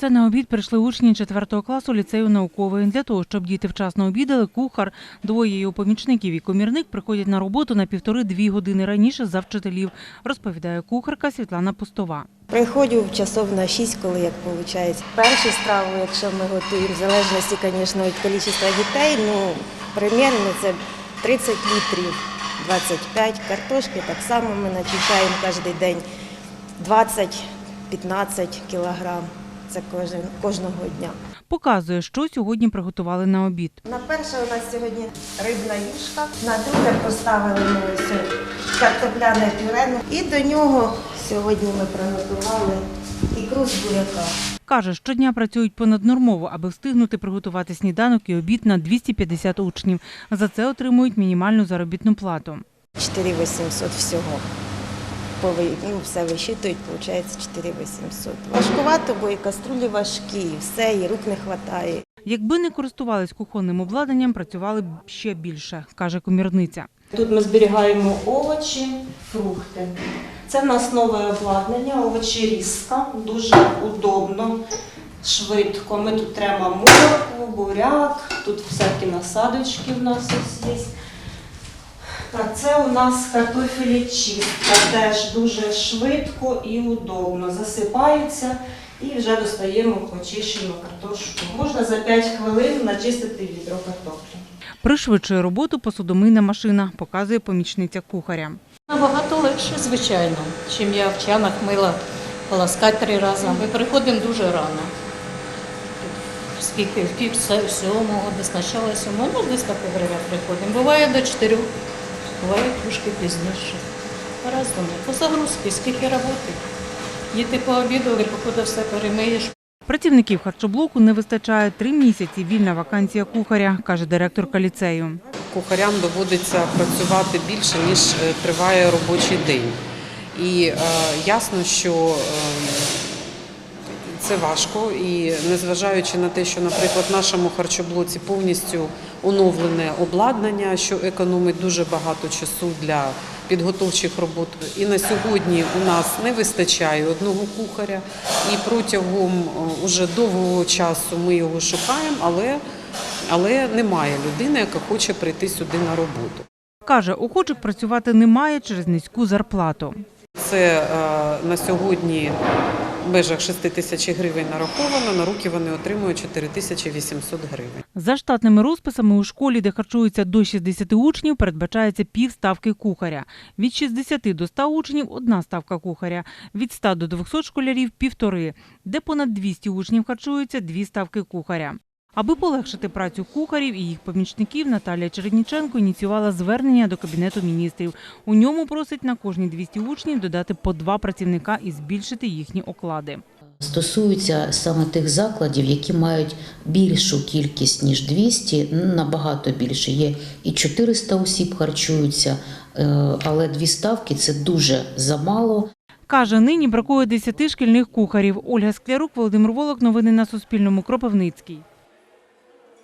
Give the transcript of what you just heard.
Це на обід прийшли учні 4 класу ліцею науковий. Для того, щоб діти вчасно обідали, кухар, двоє його помічників і комірник приходять на роботу на півтори-дві години раніше за вчителів, розповідає кухарка Світлана Пустова. Приходжу часов на 6, коли як виходить. Першу страву, якщо ми готуємо, в залежності, звісно, від кількості дітей, ну, примерно це 30 літрів, 25 картошки. Так само ми начищаємо кожен день 20-15 кілограм. Це кожен, кожного дня. Показує, що сьогодні приготували на обід. На перше у нас сьогодні рибна юшка, на друге поставили ми картопляне пюре. І до нього сьогодні ми приготували ікру з буряка. Каже, щодня працюють понаднормово, аби встигнути приготувати сніданок і обід на 250 учнів. За це отримують мінімальну заробітну плату. 4800 всього. Ну, все висчитують, виходить 4800. Важкувато, бо і каструлі важкі, і все, і рук не вистачає. Якби не користувались кухонним обладнанням, працювали б ще більше, каже комірниця. Тут ми зберігаємо овочі, фрукти. Це в нас нове обладнання, овочерізка, дуже удобно, швидко. Ми тут треба моркву, буряк, тут всякі насадочки в нас ось є. Так, це у нас картофелі чистка, теж дуже швидко і удобно. Засипається і вже достаємо почищену картошку. Можна за 5 хвилин начистити відро картоплі. Пришвидшує роботу посудомийна машина, показує помічниця кухаря. Набагато легше, звичайно, чим я в чанах мила полоскати три рази. Ми приходимо дуже рано. Скільки в пів сьомого, десь начало сьомого, ну десь так приходимо. Буває до чотирьох, буває трошки пізніше. По-разному. По загрузці, скільки роботи. Діти пообідали, поки все перемиєш. Працівників харчоблоку не вистачає три місяці. Вільна вакансія кухаря, каже директорка ліцею. кухарям доводиться працювати більше, ніж е, триває робочий день. І е, ясно, що е, це важко, і незважаючи на те, що, наприклад, в нашому харчоблоці повністю оновлене обладнання, що економить дуже багато часу для підготовчих робот. І на сьогодні у нас не вистачає одного кухаря, і протягом е, уже довгого часу ми його шукаємо, але, але немає людини, яка хоче прийти сюди на роботу. Каже, охочих працювати немає через низьку зарплату. Це е, на сьогодні межах 6 тисяч гривень нараховано, на руки вони отримують 4 тисячі 800 гривень. За штатними розписами у школі, де харчуються до 60 учнів, передбачається пів ставки кухаря. Від 60 до 100 учнів – одна ставка кухаря. Від 100 до 200 школярів – півтори. Де понад 200 учнів харчуються – дві ставки кухаря. Аби полегшити працю кухарів і їх помічників, Наталія Чередніченко ініціювала звернення до Кабінету міністрів. У ньому просить на кожні 200 учнів додати по два працівника і збільшити їхні оклади. Стосуються саме тих закладів, які мають більшу кількість ніж 200, ну, набагато більше. Є і 400 осіб харчуються, е, але дві ставки це дуже замало. Каже, нині бракує 10 шкільних кухарів. Ольга Склярук, Володимир Волок. Новини на Суспільному. Кропивницький.